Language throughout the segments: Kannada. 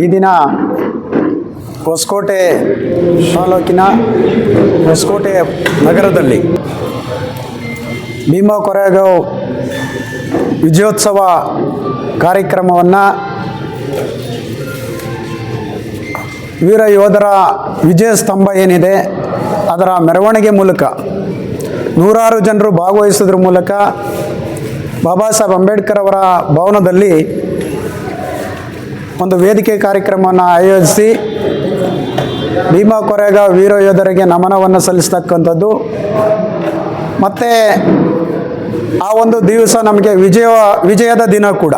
ಈ ದಿನ ಹೊಸಕೋಟೆ ತಾಲೂಕಿನ ಹೊಸಕೋಟೆ ನಗರದಲ್ಲಿ ಭೀಮಾ ಕೊರೆಗಾವ್ ವಿಜಯೋತ್ಸವ ಕಾರ್ಯಕ್ರಮವನ್ನು ವೀರ ಯೋಧರ ವಿಜಯ ಸ್ತಂಭ ಏನಿದೆ, ಅದರ ಮೆರವಣಿಗೆ ಮೂಲಕ, ನೂರಾರು ಜನರು ಭಾಗವಹಿಸೋದ್ರ ಮೂಲಕ ಬಾಬಾ ಸಾಹೇಬ್ ಅಂಬೇಡ್ಕರ್ ಅವರ ಭವನದಲ್ಲಿ ಒಂದು ವೇದಿಕೆ ಕಾರ್ಯಕ್ರಮವನ್ನು ಆಯೋಜಿಸಿ ಭೀಮಾ ಕೊರೆಗ ವೀರ ಯೋಧರಿಗೆ ನಮನವನ್ನು ಸಲ್ಲಿಸ್ತಕ್ಕಂಥದ್ದು. ಮತ್ತು ಆ ಒಂದು ದಿವಸ ನಮಗೆ ವಿಜಯ, ವಿಜಯದ ದಿನ ಕೂಡ.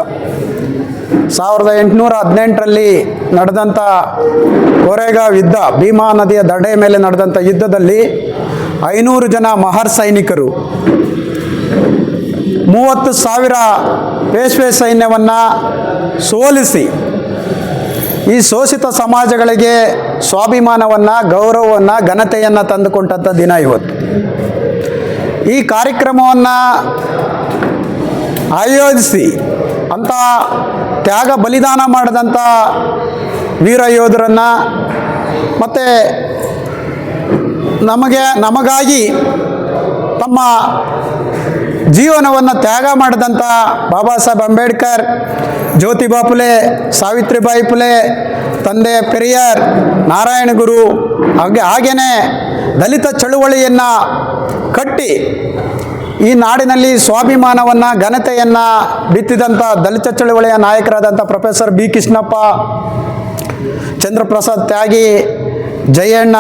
ಸಾವಿರದ ಎಂಟುನೂರ ಹದಿನೆಂಟರಲ್ಲಿ ನಡೆದಂಥ ಕೊರೆಗಾವ್ ಯುದ್ಧ, ಭೀಮಾ ನದಿಯ ದಡೆ ಮೇಲೆ ನಡೆದಂಥ ಯುದ್ಧದಲ್ಲಿ ಐನೂರು ಜನ ಮಹರ್ ಸೈನಿಕರು, ಮೂವತ್ತು ಸಾವಿರ ಪೇಶ್ವೆ ಸೈನ್ಯವನ್ನು ಸೋಲಿಸಿ ಈ ಶೋಷಿತ ಸಮಾಜಗಳಿಗೆ ಸ್ವಾಭಿಮಾನವನ್ನು, ಗೌರವವನ್ನು, ಘನತೆಯನ್ನು ತಂದುಕೊಂಡಂಥ ದಿನ ಇವತ್ತು. ಈ ಕಾರ್ಯಕ್ರಮವನ್ನು ಆಯೋಜಿಸಿ ಅಂಥ ತ್ಯಾಗ ಬಲಿದಾನ ಮಾಡಿದಂಥ ವೀರ ಯೋಧರನ್ನು ಮತ್ತು ನಮಗೆ, ನಮಗಾಗಿ ತಮ್ಮ ಜೀವನವನ್ನು ತ್ಯಾಗ ಮಾಡಿದಂಥ ಬಾಬಾ ಸಾಹೇಬ್ ಅಂಬೇಡ್ಕರ್ ಜ್ಯೋತಿಬಾ ಫುಲೆ ಸಾವಿತ್ರಿಬಾಯಿ ಫುಲೆ ತಂದೆ ಪೆರಿಯಾರ್, ನಾರಾಯಣ ಗುರು, ಹಾಗೆ ಹಾಗೆಯೇ ದಲಿತ ಚಳುವಳಿಯನ್ನು ಕಟ್ಟಿ ಈ ನಾಡಿನಲ್ಲಿ ಸ್ವಾಭಿಮಾನವನ್ನು, ಘನತೆಯನ್ನು ಬಿತ್ತಿದಂಥ ದಲಿತ ಚಳುವಳಿಯ ನಾಯಕರಾದಂಥ professor B Krishnappa, Chandraprasad Tyagi, Jayanna,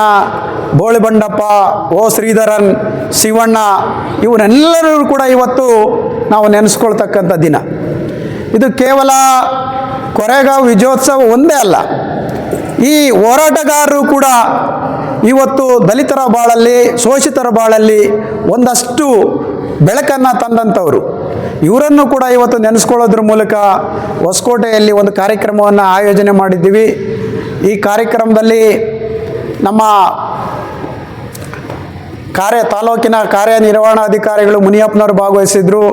Bolibandappa, O Sridharan, Shivanna, ಇವರೆಲ್ಲರೂ ಕೂಡ ಇವತ್ತು ನಾವು ನೆನೆಸ್ಕೊಳ್ತಕ್ಕಂಥ ದಿನ. ಇದು ಕೇವಲ ಕೊರೆಗಾವ್ ವಿಜಯೋತ್ಸವ ಒಂದೇ ಅಲ್ಲ. ಈ ಹೋರಾಟಗಾರರು ಕೂಡ ಇವತ್ತು ದಲಿತರ ಬಾಳಲ್ಲಿ, ಶೋಷಿತರ ಬಾಳಲ್ಲಿ ಒಂದಷ್ಟು ಬೆಳಕನ್ನು ತಂದಂಥವರು. ಇವರನ್ನು ಕೂಡ ಇವತ್ತು ನೆನೆಸ್ಕೊಳ್ಳೋದ್ರ ಮೂಲಕ ಹೊಸಕೋಟೆಯಲ್ಲಿ ಒಂದು ಕಾರ್ಯಕ್ರಮವನ್ನು ಆಯೋಜನೆ ಮಾಡಿದ್ದೀವಿ. ಈ ಕಾರ್ಯಕ್ರಮದಲ್ಲಿ ನಮ್ಮ ಕಾರ್ಯ ತಾಲೂಕಿನ ಕಾರ್ಯನಿರ್ವಹಣಾಧಿಕಾರಿಗಳು ಮುನಿಯಪ್ಪನವರು ಭಾಗವಹಿಸಿದ್ರು.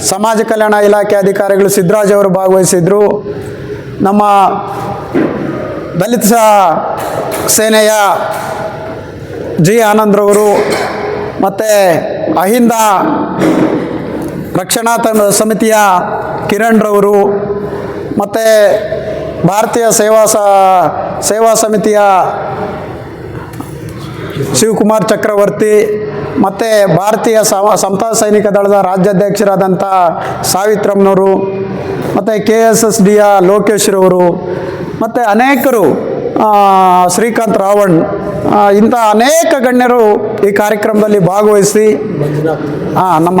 ಸಮಾಜ ಕಲ್ಯಾಣ ಇಲಾಖೆ ಅಧಿಕಾರಿಗಳು ಸಿದ್ದರಾಜ್ ಅವರು ಭಾಗವಹಿಸಿದ್ರು. ನಮ್ಮ ದಲಿತ ಸೇನೆಯ ಜಿ ಆನಂದ್ರವರು ಮತ್ತು ಅಹಿಂದ ರಕ್ಷಣಾ ಸಮಿತಿಯ ಕಿರಣ್ರವರು ಮತ್ತು ಭಾರತೀಯ ಸೇವಾ ಸ, ಸೇವಾ ಸಮಿತಿಯ ಶಿವಕುಮಾರ್ ಚಕ್ರವರ್ತಿ ಮತ್ತು ಭಾರತೀಯ ಸಮ ಸಮತಾ ಸೈನಿಕ ದಳದ ರಾಜ್ಯಾಧ್ಯಕ್ಷರಾದಂಥ ಸಾವಿತ್ರಮ್ನವರು ಮತ್ತು ಕೆ ಎಸ್ ಎಸ್ ಡಿಯ ಲೋಕೇಶ್ರವರು, ಮತ್ತು ಅನೇಕರು ಶ್ರೀಕಾಂತ್ ರಾವಣ್ ಇಂಥ ಅನೇಕ ಗಣ್ಯರು ಈ ಕಾರ್ಯಕ್ರಮದಲ್ಲಿ ಭಾಗವಹಿಸಿ ನಮ್ಮ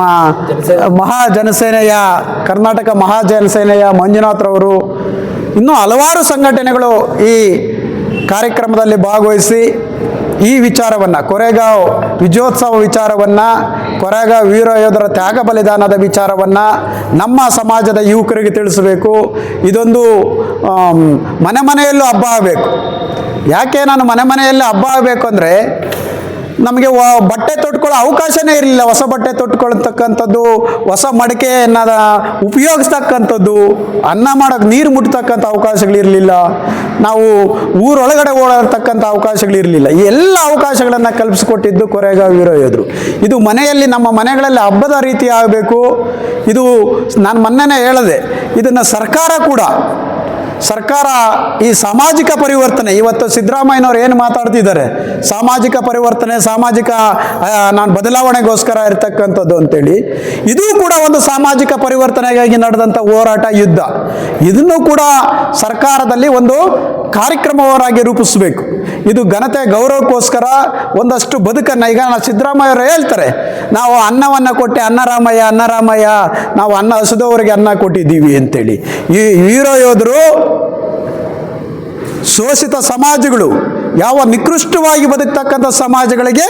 ಮಹಾ ಜನಸೇನೆಯ ಕರ್ನಾಟಕ ಮಹಾ ಜನಸೇನೆಯ ಮಂಜುನಾಥ್ರವರು ಇನ್ನೂ ಹಲವಾರು ಸಂಘಟನೆಗಳು ಈ ಕಾರ್ಯಕ್ರಮದಲ್ಲಿ ಭಾಗವಹಿಸಿ ಈ ವಿಚಾರವನ್ನು ಕೊರೆಗಾವ್ ವಿಜಯೋತ್ಸವ ವಿಚಾರವನ್ನು, ಕೊರೆಗಾಂವ್ ವೀರ ಯೋಧರ ತ್ಯಾಗ ಬಲಿದಾನದ ವಿಚಾರವನ್ನು ನಮ್ಮ ಸಮಾಜದ ಯುವಕರಿಗೆ ತಿಳಿಸಬೇಕು. ಇದೊಂದು ಮನೆ ಮನೆಯಲ್ಲೂ ಹಬ್ಬ ಆಗಬೇಕು. ಯಾಕೆ ನಾನು ಮನೆ ಮನೆಯಲ್ಲೇ ಹಬ್ಬ ಆಗಬೇಕು ಅಂದರೆ ನಮಗೆ ಬಟ್ಟೆ ತೊಟ್ಕೊಳ್ಳೋ ಅವಕಾಶನೇ ಇರಲಿಲ್ಲ. ಹೊಸ ಬಟ್ಟೆ ತೊಟ್ಕೊಳ್ತಕ್ಕಂಥದ್ದು, ಹೊಸ ಮಡಿಕೆಯನ್ನು ಉಪಯೋಗಿಸ್ತಕ್ಕಂಥದ್ದು, ಅನ್ನ ಮಾಡೋಕ್ಕೆ ನೀರು ಮುಟ್ತಕ್ಕಂಥ ಅವಕಾಶಗಳಿರಲಿಲ್ಲ. ನಾವು ಊರೊಳಗಡೆ ಓಡಾಡ್ತಕ್ಕಂಥ ಅವಕಾಶಗಳಿರಲಿಲ್ಲ. ಎಲ್ಲ ಅವಕಾಶಗಳನ್ನು ಕಲ್ಪಿಸಿಕೊಟ್ಟಿದ್ದು ಕೊರೆಗಾಂವ್ ವೀರ ಇದು ಮನೆಯಲ್ಲಿ, ನಮ್ಮ ಮನೆಗಳಲ್ಲಿ ಹಬ್ಬದ ರೀತಿ ಆಗಬೇಕು. ಇದು ನಾನು ಮೊನ್ನೆನೇ ಹೇಳಿದೆ, ಇದನ್ನು ಸರ್ಕಾರ ಕೂಡ ಸರ್ಕಾರ ಈ ಸಾಮಾಜಿಕ ಪರಿವರ್ತನೆ, ಇವತ್ತು ಸಿದ್ದರಾಮಯ್ಯನವ್ರು ಏನು ಮಾತಾಡ್ತಿದ್ದಾರೆ? ಸಾಮಾಜಿಕ ಪರಿವರ್ತನೆ, ಸಾಮಾಜಿಕ ನಾನು ಬದಲಾವಣೆಗೋಸ್ಕರ ಇರತಕ್ಕಂಥದ್ದು ಅಂತೇಳಿ, ಇದು ಕೂಡ ಒಂದು ಸಾಮಾಜಿಕ ಪರಿವರ್ತನೆಗಾಗಿ ನಡೆದಂಥ ಹೋರಾಟ ಯುದ್ಧ. ಇದನ್ನು ಕೂಡ ಸರ್ಕಾರದಲ್ಲಿ ಒಂದು ಕಾರ್ಯಕ್ರಮವರಾಗಿ ರೂಪಿಸಬೇಕು. ಇದು ಘನತೆ ಗೌರವಕ್ಕೋಸ್ಕರ ಒಂದಷ್ಟು ಬದುಕನ್ನು ಈಗ ಸಿದ್ದರಾಮಯ್ಯವರು ಹೇಳ್ತಾರೆ. ನಾವು ಅನ್ನವನ್ನು ಕೊಟ್ಟೆ ಅನ್ನರಾಮಯ್ಯ ಅನ್ನರಾಮಯ್ಯ ನಾವು ಅನ್ನ ಹಸಿದವರಿಗೆ ಅನ್ನ ಕೊಟ್ಟಿದ್ದೀವಿ ಅಂತೇಳಿ. ಈ ವೀರ ಯೋಧರು ಶೋಷಿತ ಸಮಾಜಗಳು ಯಾವ ನಿಕೃಷ್ಟವಾಗಿ ಬದುಕ್ತಕ್ಕಂಥ ಸಮಾಜಗಳಿಗೆ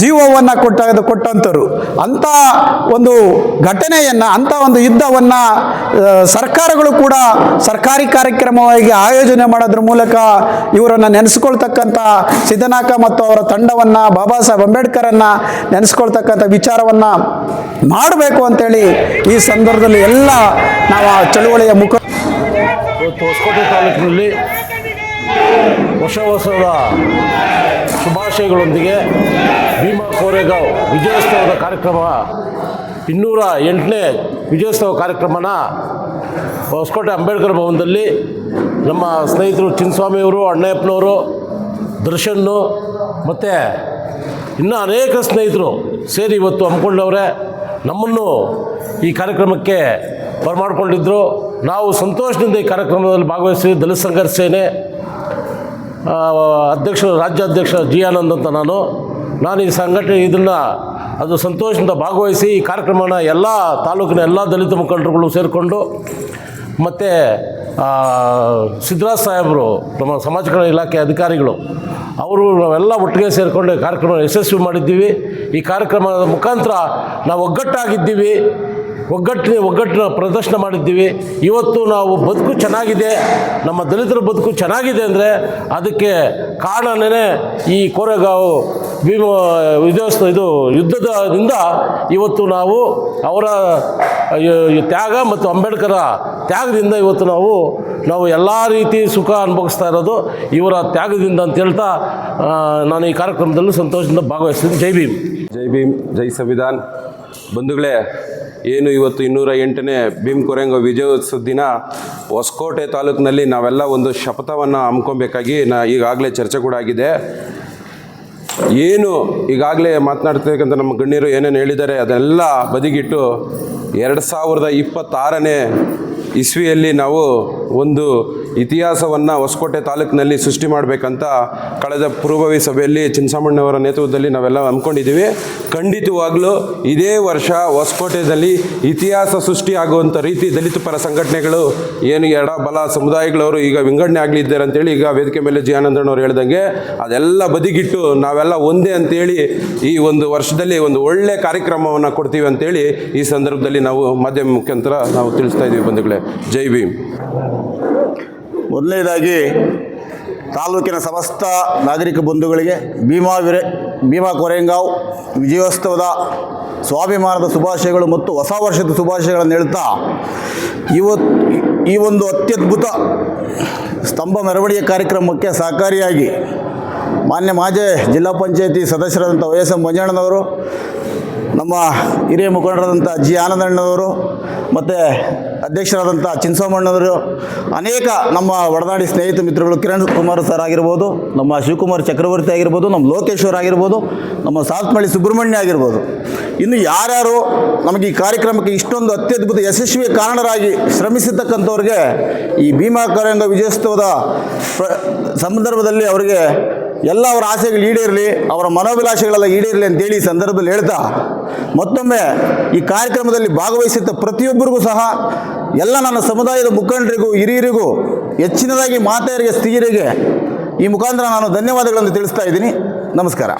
ಜೀವವನ್ನು ಕೊಟ್ಟ ಕೊಟ್ಟಂಥರು ಅಂಥ ಒಂದು ಘಟನೆಯನ್ನು, ಅಂಥ ಒಂದು ಯುದ್ಧವನ್ನು ಸರ್ಕಾರಗಳು ಕೂಡ ಸರ್ಕಾರಿ ಕಾರ್ಯಕ್ರಮವಾಗಿ ಆಯೋಜನೆ ಮಾಡೋದ್ರ ಮೂಲಕ ಇವರನ್ನು ನೆನೆಸ್ಕೊಳ್ತಕ್ಕಂಥ ಸಿದ್ದನಾಕ ಮತ್ತು ಅವರ ತಂಡವನ್ನು, ಬಾಬಾ ಸಾಹೇಬ್ ಅಂಬೇಡ್ಕರನ್ನು ನೆನೆಸ್ಕೊಳ್ತಕ್ಕಂಥ ವಿಚಾರವನ್ನು ಮಾಡಬೇಕು ಅಂತೇಳಿ ಈ ಸಂದರ್ಭದಲ್ಲಿ ಎಲ್ಲ ನಾವು ಚಳುವಳಿಯ ಮುಖ ತಾಲೂಕಿನಲ್ಲಿ ಹೊಸ ಹೊಸದ ಶುಭಾಶಯಗಳೊಂದಿಗೆ ಭೀಮಾ ಕೋರೆಗಾವ್ ವಿಜಯೋತ್ಸವದ ಕಾರ್ಯಕ್ರಮ, ಇನ್ನೂರ ಎಂಟನೇ ವಿಜಯೋತ್ಸವ ಕಾರ್ಯಕ್ರಮನ ಹೊಸಕೋಟೆ ಅಂಬೇಡ್ಕರ್ ಭವನದಲ್ಲಿ ನಮ್ಮ ಸ್ನೇಹಿತರು ಚಿನ್ನಸ್ವಾಮಿಯವರು, ಅಣ್ಣಯ್ಯಪ್ಪನವರು, ದರ್ಶನ್ನು ಮತ್ತು ಇನ್ನೂ ಅನೇಕ ಸ್ನೇಹಿತರು ಸೇರಿ ಇವತ್ತು ಹಮ್ಮಿಕೊಂಡವ್ರೆ. ನಮ್ಮನ್ನು ಈ ಕಾರ್ಯಕ್ರಮಕ್ಕೆ ಬರಮಾಡ್ಕೊಂಡಿದ್ರು. ನಾವು ಸಂತೋಷದಿಂದ ಈ ಕಾರ್ಯಕ್ರಮದಲ್ಲಿ ಭಾಗವಹಿಸಿ ದಲಿತ ಸಂಘರ್ಷ ಸೇನೆ ಅಧ್ಯಕ್ಷ, ರಾಜ್ಯಾಧ್ಯಕ್ಷ ಜಿ ಆನಂದ್ ಅಂತ ನಾನು. ನಾನು ಈ ಸಂಘಟನೆ ಇದನ್ನು ಅದು ಸಂತೋಷದಿಂದ ಭಾಗವಹಿಸಿ ಈ ಕಾರ್ಯಕ್ರಮನ ಎಲ್ಲ ತಾಲೂಕಿನ ಎಲ್ಲ ದಲಿತ ಮುಖಂಡರುಗಳು ಸೇರಿಕೊಂಡು, ಮತ್ತು ಸಿದ್ದರಾಜ್ ಸಾಹೇಬರು, ನಮ್ಮ ಸಮಾಜ ಕಲ್ಯಾಣ ಇಲಾಖೆ ಅಧಿಕಾರಿಗಳು, ಅವರು ನಾವೆಲ್ಲ ಒಟ್ಟಿಗೆ ಸೇರಿಕೊಂಡು ಕಾರ್ಯಕ್ರಮ ಯಶಸ್ವಿ ಮಾಡಿದ್ದೀವಿ. ಈ ಕಾರ್ಯಕ್ರಮದ ಮುಖಾಂತರ ನಾವು ಒಗ್ಗಟ್ಟಾಗಿದ್ದೀವಿ. ಒಗ್ಗಟ್ಟಿನ ಒಗ್ಗಟ್ಟಿನ ಪ್ರದರ್ಶನ ಮಾಡಿದ್ದೀವಿ. ಇವತ್ತು ನಾವು ಬದುಕು ಚೆನ್ನಾಗಿದೆ. ನಮ್ಮ ದಲಿತರ ಬದುಕು ಚೆನ್ನಾಗಿದೆ ಅಂದರೆ ಅದಕ್ಕೆ ಕಾರಣನೇ ಈ ಕೋರೆಗಾಂವ್ ಭೀಮ ವಿಧ್ವಸ್ತ ಇದು ಯುದ್ಧದಿಂದ ಇವತ್ತು ನಾವು ಅವರ ತ್ಯಾಗ ಮತ್ತು ಅಂಬೇಡ್ಕರ ತ್ಯಾಗದಿಂದ ಇವತ್ತು ನಾವು ನಾವು ಎಲ್ಲ ರೀತಿ ಸುಖ ಅನುಭವಿಸ್ತಾ ಇರೋದು ಇವರ ತ್ಯಾಗದಿಂದ ಅಂತ ಹೇಳ್ತಾ ನಾನು ಈ ಕಾರ್ಯಕ್ರಮದಲ್ಲೂ ಸಂತೋಷದಿಂದ ಭಾಗವಹಿಸ್ತೀನಿ. ಜೈ ಭೀಮ್. ಜೈ ಭೀಮ್. ಜೈ ಸಂವಿಧಾನ್. ಬಂಧುಗಳೇ ಏನು ಇವತ್ತು ಇನ್ನೂರ ಎಂಟನೇ ಭೀಮ್ ಕೊರೆಂಗ ವಿಜಯೋತ್ಸವ ದಿನ, ಹೊಸಕೋಟೆ ತಾಲೂಕಿನಲ್ಲಿ ನಾವೆಲ್ಲ ಒಂದು ಶಪಥವನ್ನು ಹಮ್ಕೊಬೇಕಾಗಿ ನಾ ಈಗಾಗಲೇ ಚರ್ಚೆ ಕೂಡ ಆಗಿದೆ. ಏನು ಈಗಾಗಲೇ ಮಾತನಾಡ್ತಕ್ಕಂಥ ನಮ್ಮ ಗಣ್ಯರು ಏನೇನು ಹೇಳಿದ್ದಾರೆ, ಅದೆಲ್ಲ ಬದಿಗಿಟ್ಟು ಎರಡು ಸಾವಿರದ ಇಪ್ಪತ್ತಾರನೇ ಇಸ್ವಿಯಲ್ಲಿ ನಾವು ಒಂದು ಇತಿಹಾಸವನ್ನು ಹೊಸಕೋಟೆ ತಾಲೂಕಿನಲ್ಲಿ ಸೃಷ್ಟಿ ಮಾಡಬೇಕಂತ ಕಳೆದ ಪೂರ್ವಭಾವಿ ಸಭೆಯಲ್ಲಿ ಚಿನ್ನಸಾಮಣ್ಣವರ ನೇತೃತ್ವದಲ್ಲಿ ನಾವೆಲ್ಲ ಅಂದ್ಕೊಂಡಿದ್ದೀವಿ ಖಂಡಿತವಾಗ್ಲೂ ಇದೇ ವರ್ಷ ಹೊಸಕೋಟೆಯಲ್ಲಿ ಇತಿಹಾಸ ಸೃಷ್ಟಿ ಆಗುವಂಥ ರೀತಿ ದಲಿತ ಪರ ಸಂಘಟನೆಗಳು ಏನು ಎಡ ಬಲ ಸಮುದಾಯಗಳವರು ಈಗ ವಿಂಗಡಣೆ ಆಗಲಿದ್ದಾರೆ ಅಂತೇಳಿ ಈಗ ವೇದಿಕೆ ಮೇಲೆ ಜಿ ಆನಂದಣ್ಣವ್ರು ಹೇಳ್ದಂಗೆ ಅದೆಲ್ಲ ಬದಿಗಿಟ್ಟು ನಾವೆಲ್ಲ ಒಂದೇ ಅಂತೇಳಿ ಈ ಒಂದು ವರ್ಷದಲ್ಲಿ ಒಂದು ಒಳ್ಳೆ ಕಾರ್ಯಕ್ರಮವನ್ನು ಕೊಡ್ತೀವಿ ಅಂತೇಳಿ ಈ ಸಂದರ್ಭದಲ್ಲಿ ನಾವು ಮಾಧ್ಯಮ ಮುಖಾಂತರ ನಾವು ತಿಳಿಸ್ತಾ ಇದ್ದೀವಿ ಬಂಧುಗಳೇ. ಜೈ ಭೀಮ್. ಮೊದಲನೇದಾಗಿ ತಾಲೂಕಿನ ಸಮಸ್ತ ನಾಗರಿಕ ಬಂಧುಗಳಿಗೆ ಭೀಮಾ ವಿರೆ, ಭೀಮಾ ಕೊರೆಂಗಾವ್ ವಿಜಯೋತ್ಸವದ ಸ್ವಾಭಿಮಾನದ ಶುಭಾಶಯಗಳು ಮತ್ತು ಹೊಸ ವರ್ಷದ ಶುಭಾಶಯಗಳನ್ನು ಹೇಳ್ತಾ ಇವತ್ತು ಈ ಒಂದು ಅತ್ಯದ್ಭುತ ಸ್ತಂಭ ಮೆರವಣಿಗೆ ಕಾರ್ಯಕ್ರಮಕ್ಕೆ ಸಹಕಾರಿಯಾಗಿ ಮಾನ್ಯ ಮಾಜೆ ಜಿಲ್ಲಾ ಪಂಚಾಯತಿ ಸದಸ್ಯರಾದಂಥ ವೈ ಎಸ್ ಎಂ ಮಂಜಣ್ಣನವರು, ನಮ್ಮ ಹಿರಿಯ ಮುಖಂಡರಾದಂಥ ಜಿ ಆನಂದಣ್ಣನವರು, ಮತ್ತು ಅಧ್ಯಕ್ಷರಾದಂಥ ಚಿನ್ಸೋಮಣ್ಣವರು ಅನೇಕ ನಮ್ಮ ಒಡನಾಡಿ ಸ್ನೇಹಿತ ಮಿತ್ರಗಳು ಕಿರಣ್ ಕುಮಾರ್ ಸರ್ ಆಗಿರ್ಬೋದು, ನಮ್ಮ ಶಿವಕುಮಾರ್ ಚಕ್ರವರ್ತಿ ಆಗಿರ್ಬೋದು, ನಮ್ಮ ಲೋಕೇಶ್ವರ್ ಆಗಿರ್ಬೋದು, ನಮ್ಮ ಸಾತ್ಮಳ್ಳಿ ಸುಬ್ರಹ್ಮಣ್ಯ ಆಗಿರ್ಬೋದು. ಇನ್ನು ಯಾರ್ಯಾರು ನಮಗೆ ಈ ಕಾರ್ಯಕ್ರಮಕ್ಕೆ ಇಷ್ಟೊಂದು ಅತ್ಯದ್ಭುತ ಯಶಸ್ವಿ ಕಾರಣರಾಗಿ ಶ್ರಮಿಸಿರ್ತಕ್ಕಂಥವ್ರಿಗೆ ಈ ಭೀಮಾ ಕಾರ್ಯಾಂಗ ವಿಜಯೋತ್ಸವದ ಸಂದರ್ಭದಲ್ಲಿ ಅವರಿಗೆ ಎಲ್ಲ ಅವರ ಆಸೆಗಳು ಈಡೇರಲಿ, ಅವರ ಮನೋಭಿಲಾಷೆಗಳೆಲ್ಲ ಈಡೇರಲಿ ಅಂತೇಳಿ ಈ ಸಂದರ್ಭದಲ್ಲಿ ಹೇಳ್ತಾ, ಮತ್ತೊಮ್ಮೆ ಈ ಕಾರ್ಯಕ್ರಮದಲ್ಲಿ ಭಾಗವಹಿಸಿದ್ದ ಪ್ರತಿಯೊಬ್ಬರಿಗೂ ಸಹ, ಎಲ್ಲ ನನ್ನ ಸಮುದಾಯದ ಮುಖಂಡರಿಗೂ, ಹಿರಿಯರಿಗೂ, ಹೆಚ್ಚಿನದಾಗಿ ಮಾತೆಯರಿಗೆ, ಸ್ತ್ರೀಯರಿಗೆ ಈ ಮುಖಾಂತರ ನಾನು ಧನ್ಯವಾದಗಳನ್ನು ತಿಳಿಸ್ತಾ ಇದ್ದೀನಿ. ನಮಸ್ಕಾರ.